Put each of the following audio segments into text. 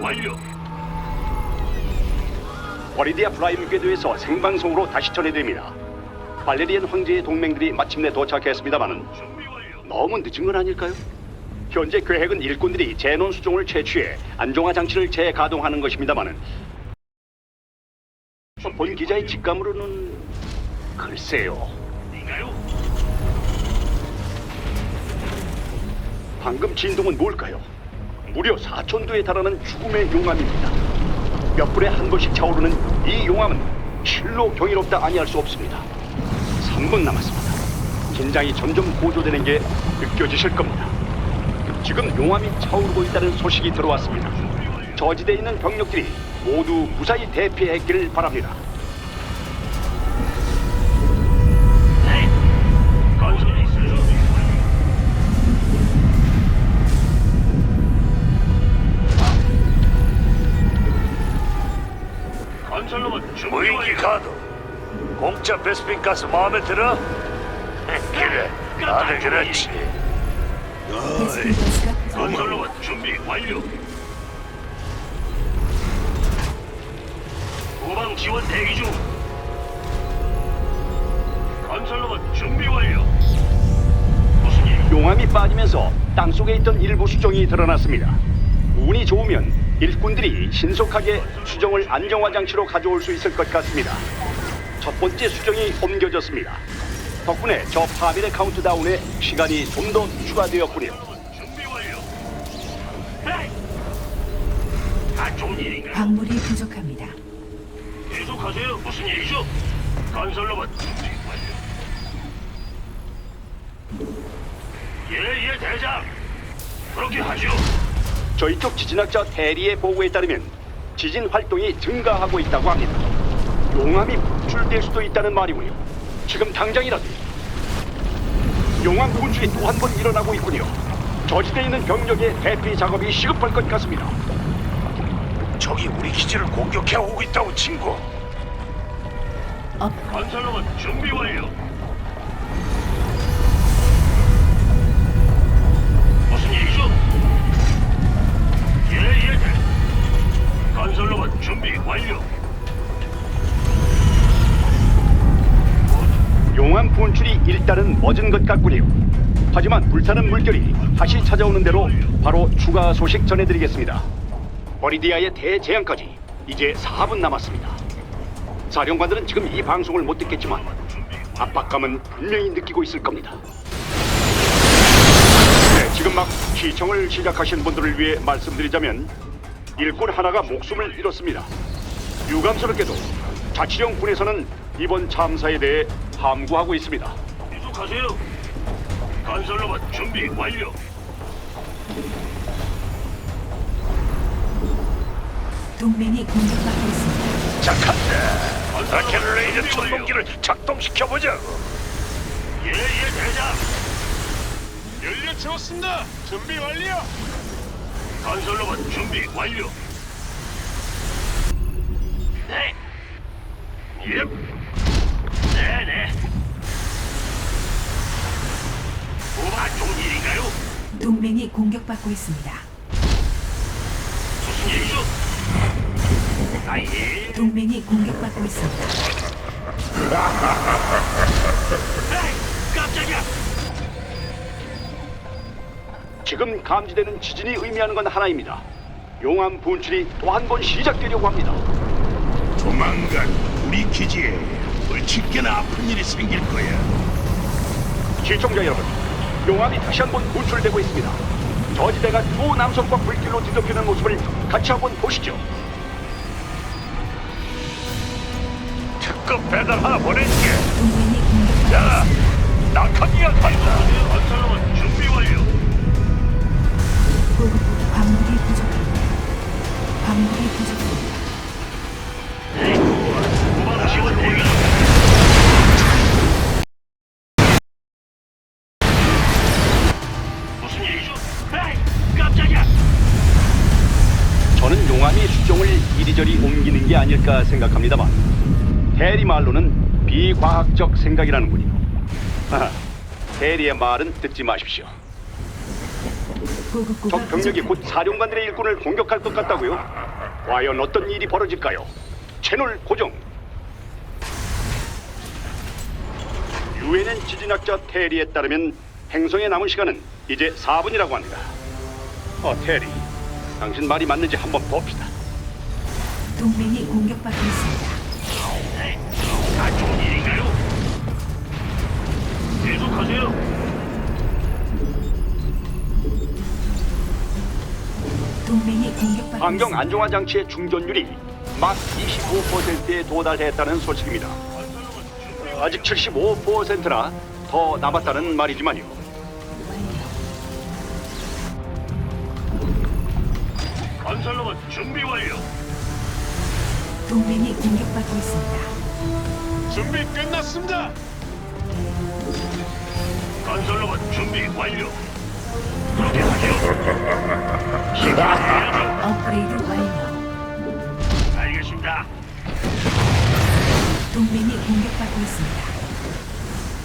완료. 버리디아 프라임 궤도에서 생방송으로 다시 전해드립니다. 발레리안 황제의 동맹들이 마침내 도착했습니다마는 준비 완료. 너무 늦은 건 아닐까요? 현재 계획은 일꾼들이 제논 수종을 채취해 안정화 장치를 재가동하는 것입니다마는 본 기자의 직감으로는 글쎄요. 인가요? 방금 진동은 뭘까요? 무려 4천도에 달하는 죽음의 용암입니다. 몇 분에 한 번씩 차오르는 이 용암은 실로 경이롭다 아니할 수 없습니다. 3분 남았습니다. 긴장이 점점 고조되는 게 느껴지실 겁니다. 지금 용암이 차오르고 있다는 소식이 들어왔습니다. 저지대에 있는 병력들이 모두 무사히 대피했기를 바랍니다. 카드 공짜 베스핀 가스 마음에 들어? 그래 다들 그렇지 베스킨 가스가. 건설로봇 준비 완료. 후방 지원 대기 중. 건설로봇 준비 완료. 무슨 일? 용암이 빠지면서 땅 속에 있던 일부 수정이 드러났습니다. 운이 좋으면 일꾼들이 신속하게 수정을 안정화 장치로 가져올 수 있을 것 같습니다. 첫 번째 수정이 옮겨졌습니다. 덕분에 저 파밀의 카운트다운에 시간이 좀 더 추가되었군요. 준비 완료. 에이! 안 좋은 일인가? 광물이 부족합니다. 계속하세요. 무슨 일이죠? 건설로봇 준비 완료. 예 예 대장. 그렇게 하죠. 저희 쪽 지진학자 대리의 보고에 따르면 지진 활동이 증가하고 있다고 합니다. 용암이 분출될 수도 있다는 말이군요. 지금 당장이라도 용암 분출이 또 한 번 일어나고 있군요. 저지대에 있는 병력의 대피 작업이 시급할 것 같습니다. 저기 우리 기지를 공격해 오고 있다고 친구 업 건설로봇 준비 완료. 예예 대. 건설로봇 준비 완료. 용암 분출이 일단은 멎은 것 같군요. 하지만 불타는 물결이 다시 찾아오는 대로 바로 추가 소식 전해드리겠습니다. 버리디아의 대재앙까지 이제 4분 남았습니다. 사령관들은 지금 이 방송을 못 듣겠지만 압박감은 분명히 느끼고 있을 겁니다. 네, 지금 막 시청을 시작하신 분들을 위해 말씀드리자면 일꾼 하나가 목숨을 잃었습니다. 유감스럽게도 자치령 군에서는 이번 참사에 대해 함구하고 있습니다. 계속하세요. 건설로봇 준비 완료. 동맹이 공격받고 있습니다. 착한데 라켓 레이저 천동기를 작동시켜보자고 예예 대장. 연료 채웠습니다. 준비 완료. 건설로봇 준비 완료. 네. 예. 네 네. 뭐가 좋은 일인가요? 동맹이 공격받고 있습니다. 무슨 일이죠? 아예. 동맹이 공격받고 있습니다. 에이, 깜짝이야. 지금 감지되는 지진이 의미하는 건 하나입니다. 용암 분출이 또 한 번 시작되려고 합니다. 조만간 우리 기지에 얼치게나 아픈 일이 생길 거야. 시청자 여러분, 용암이 다시 한 번 분출되고 있습니다. 저지대가 두 남성과 불길로 뒤덮이는 모습을 같이 한번 보시죠. 특급 배달 하나 보낼게 야 낙하기가 간다 광물이 부족합니다. 저는 용암이 수종을 이리저리 옮기는 게 아닐까 생각합니다만 대리 말로는 비과학적 생각이라는군요. 하하, 대리의 말은 듣지 마십시오. 보급고가 적 병력이 곧. 사령관들의 일꾼을 공격할 것 같다고요? 과연 어떤 일이 벌어질까요? 채널 고정. 유엔엔 지진학자 테리에 따르면 행성에 남은 시간은 이제 4분이라고 합니다. 어, 테리. 당신 말이 맞는지 한번 봅시다. 동맹이 공격받고 있습니다. 안 좋은 일인가요? 계속하세요. 동맹이 공격받고 환경 있습니다. 안정화 장치의 충전율이 막 25%에 도달했다는 소식입니다. 아직 75%나 더 남았다는 말이지만요. 건설로봇 준비 완료. 동맹이 공격받고 있습니다. 준비 끝났습니다. 건설로봇 준비 완료. 시작해야죠. 업그레이드 완료. 알겠습니다. 동맹이 공격받고 있습니다.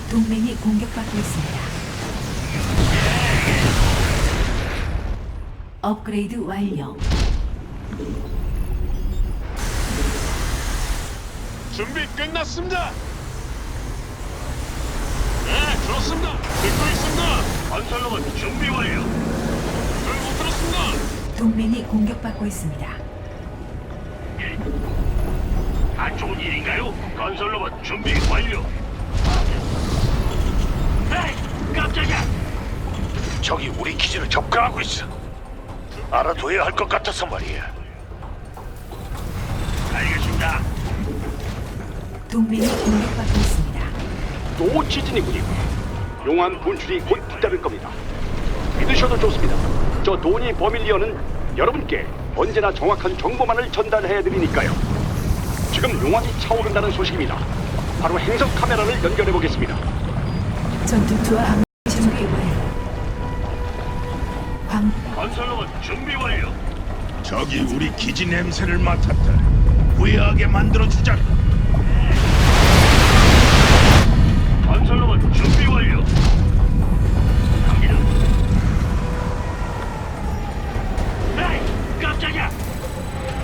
동맹이 공격받고 있습니다. 업그레이드 완료. 준비 끝났습니다. 네, 좋습니다. 듣고 있습니다. 건설로봇 준비 완료. 잘못 들었습니다. 동맹이 공격받고 있습니다. 안 좋은 일인가요? 건설로봇 준비 완료. 에이, 깜짝이야. 적이 우리 기지를 접근하고 있어. 알아둬야 할 것 같아서 말이야. 알겠습니다. 동맹이 공격받고 있습니다. 또 지진이군요. 용암 분출이 곧 뒤따를 겁니다. 믿으셔도 좋습니다. 저 도니 버밀리언은 여러분께 언제나 정확한 정보만을 전달해 드리니까요. 지금 용암이 차오른다는 소식입니다. 바로 행성 카메라를 연결해 보겠습니다. 전투투와 함 준비 완료. 광 건설로봇 준비 완료. 적이 우리 기지 냄새를 맡았다. 후회하게 만들어 주자.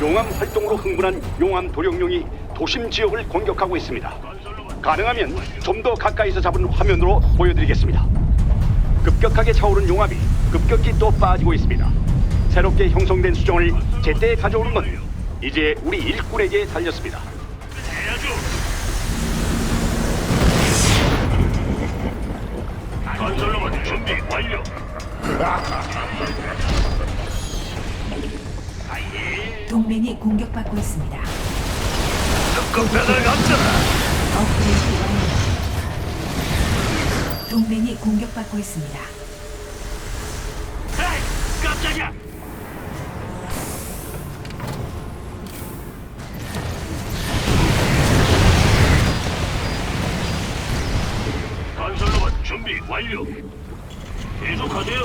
용암 활동으로 흥분한 용암 도룡룡이 도심 지역을 공격하고 있습니다. 가능하면 좀 더 가까이서 잡은 화면으로 보여드리겠습니다. 급격하게 차오른 용암이 급격히 또 빠지고 있습니다. 새롭게 형성된 수정을 제때 가져오는 건 이제 우리 일꾼에게 달렸습니다. 건설로봇 준비 완료. 동맹이 공격받고 있습니다. 업그레이드 완료. 동맹이 공격받고 있습니다. 에이, 깜짝이야. 건설로봇 준비 완료. 계속하세요.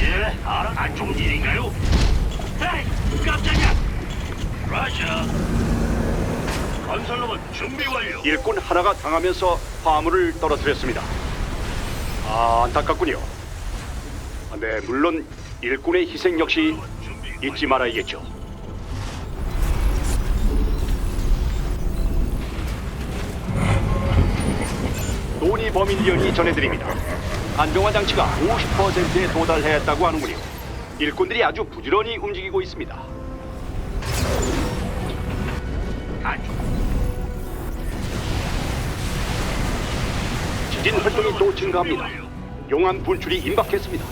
예, 알아. 안 좋은 일인가요? 에이, 깜짝이야. 라자. 건설로봇 준비 완료. 일꾼 하나가 당하면서 화물을 떨어뜨렸습니다. 아, 안타깝군요. 아, 네, 물론 일꾼의 희생 역시 잊지 말아야겠죠. 노니 버밀리언이 전해드립니다. 안정화 장치가 50%에 도달했다고 하는군요. 일꾼들이 아주 부지런히 움직이고 있습니다. 안 좋- 지진 활동이 또 증가합니다. 용암 분출이 임박했습니다.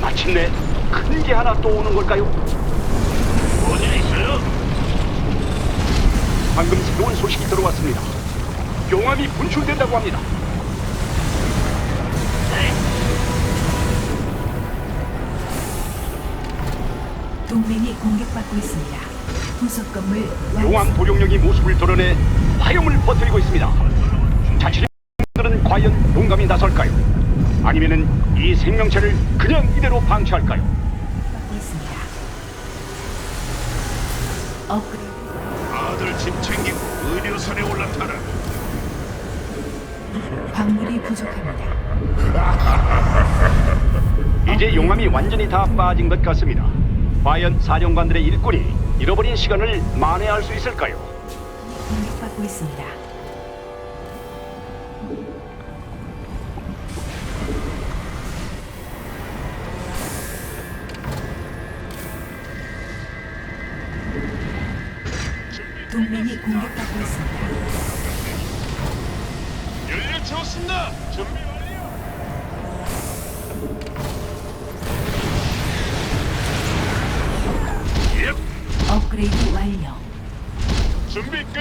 마침내 큰 게 하나 또 오는 걸까요? 뭔일 있어요? 방금 새로운 소식이 들어왔습니다. 용암이 분출된다고 합니다. 동맹이 공격받고 있습니다. 부속 건물. 용암 도룡령이 모습을 드러내 화염을 퍼뜨리고 있습니다. 자치령들은 과연 용감히 나설까요? 아니면은 이 생명체를 그냥 이대로 방치할까요? 있습니다. 업그레이드 아들 짐 챙기고 의료선에 올라타라. 광물이 부족합니다. 이제 용암이 완전히 다 빠진 것 같습니다. 과연 사령관들의 일꾼이 잃어버린 시간을 만회할 수 있을까요? 공격받고 있습니다. 동맹이 공격받고 있습니다. 연료 채웠습니다. 준비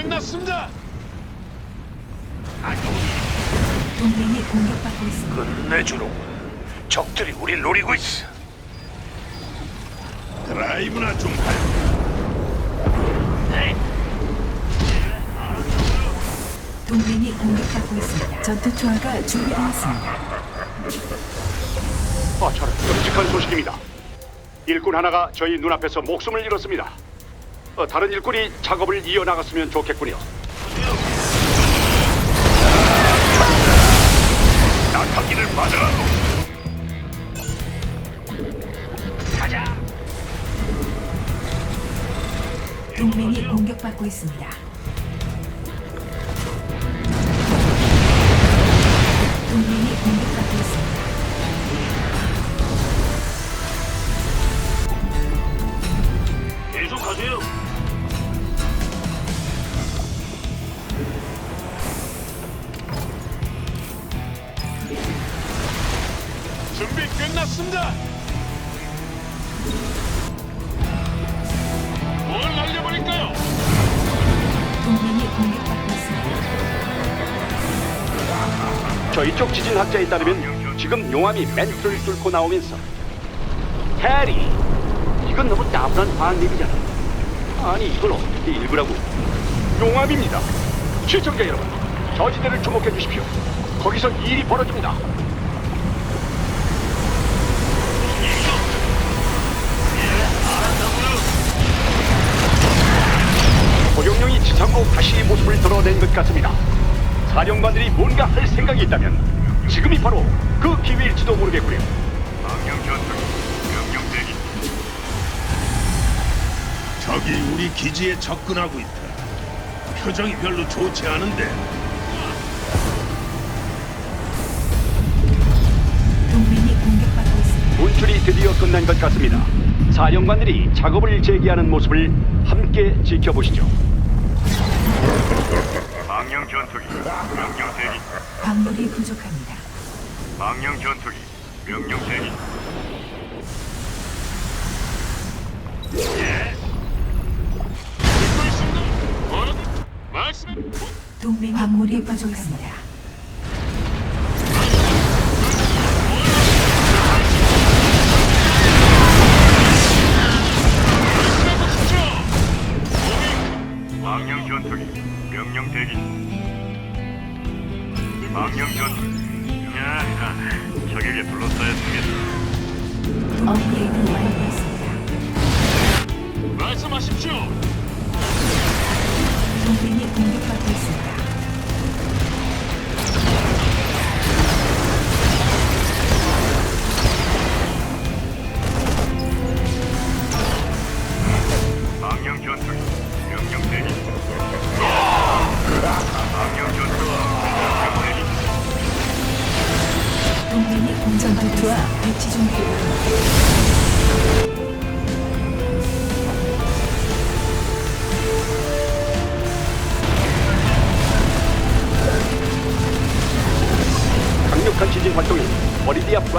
끝났습니다. 동맹이 공격받고 있습니다. 끝내주로. 적들이 우릴 노리고 있어. 드라이브나 좀 할. 동맹이 공격받고 있습니다. 전투 투하가 준비되었습니다. 아, 저런 끔찍한 소식입니다. 일꾼 하나가 저희 눈앞에서 목숨을 잃었습니다. 어, 다른 일꾼이 작업을 이어나갔으면 좋겠군요. 낙하기를 맞아라. 동맹이 공격받고 있습니다. 저희 쪽 지진학자에 따르면 지금 용암이 멘트를 뚫고 나오면서 해리, 이건 너무 따분한 반응이잖아. 아니 이걸 어떻게 읽으라고? 용암입니다. 시청자 여러분, 저지대를 주목해 주십시오. 거기서 일이 벌어집니다. 고용령이 지상으로 다시 모습을 드러낸 것 같습니다. 사령관들이 뭔가 할 생각이 있다면 지금이 바로 그 기회일지도 전투. 명령 대기. 적이 우리 기지에 접근하고 있다. 표정이 별로 좋지 않은데 동맹이 공격받고 있습니다. 분출이 드디어 끝난 것 같습니다. 사령관들이 작업을 재개하는 모습을 함께 지켜보시죠. 망령 전투기. 광물이 부족합니다. 망령 전투기. 명령 대기. 듣고 있습니다. 뭐라고? 말씀해. 동맹 광물이 부족합니다. 업그레이드 완료했습니다. 말씀하십시오. 동맹이 공격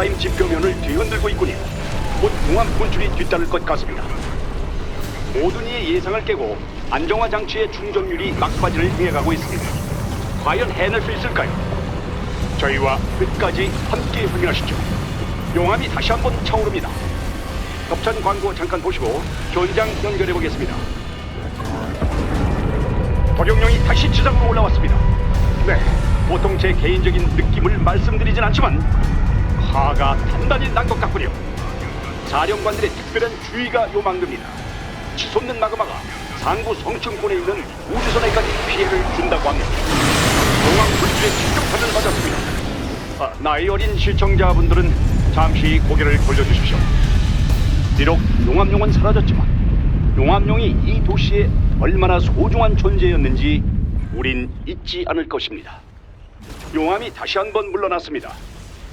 프라임 지표면을 뒤흔들고 있군요. 곧 용암 분출이 뒤따를 것 같습니다. 모든 이의 예상을 깨고 안정화 장치의 충전율이 막바지를 향해 가고 있습니다. 과연 해낼 수 있을까요? 저희와 끝까지 함께 확인하시죠. 용암이 다시 한번 차오릅니다. 협찬 광고 잠깐 보시고 현장 연결해 보겠습니다. 도경령이 다시 지상으로 올라왔습니다. 네, 보통 제 개인적인 느낌을 말씀드리진 않지만 화가 단단히 난 것 같군요. 사령관들의 특별한 주의가 요망됩니다. 치솟는 마그마가 상부 성층권에 있는 우주선에까지 피해를 준다고 합니다. 용암 불길의 충격탄을 맞았습니다. 아, 나이 어린 시청자분들은 잠시 고개를 돌려주십시오. 비록 용암용은 사라졌지만 용암용이 이 도시에 얼마나 소중한 존재였는지 우린 잊지 않을 것입니다. 용암이 다시 한번 물러났습니다.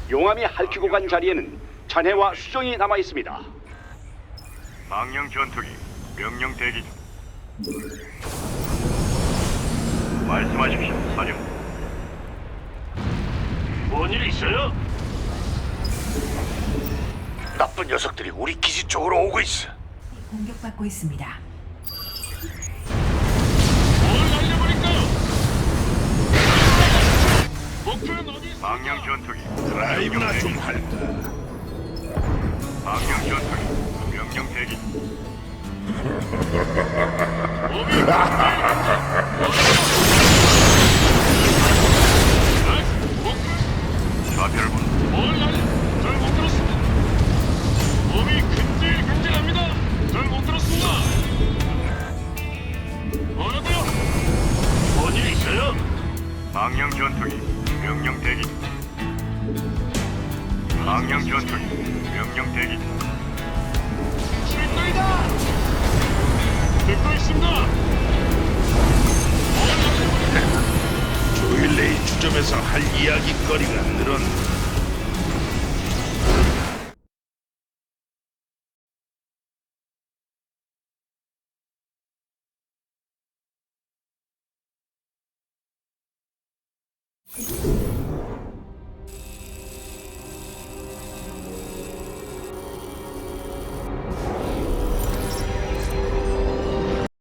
용암이 핥히고 간 자리에는 잔해와 수정이 남아 있습니다. 망령 전투기 명령 대기 중. 말씀하십시오, 사령. 뭔일 있어요? 나쁜 녀석들이 우리 기지 쪽으로 오고 있어. 공격받고 있습니다. 망령 전투기 드라이브나 좀 할까? 망령 전투기 명령 대기 중. 좌표를 보. 뭘 날려? 잘못 들었습니다. 몸이 근질근질합니다. 잘못 들었습니다. 뭐라고요? 뭔일 있어요? 망령 전투기 명령 대기 중. 망령 전투기 명령 대기 중. 출동이다. 듣고 있습니다. 조일레이 주점에서 할 이야기거리가 늘었네.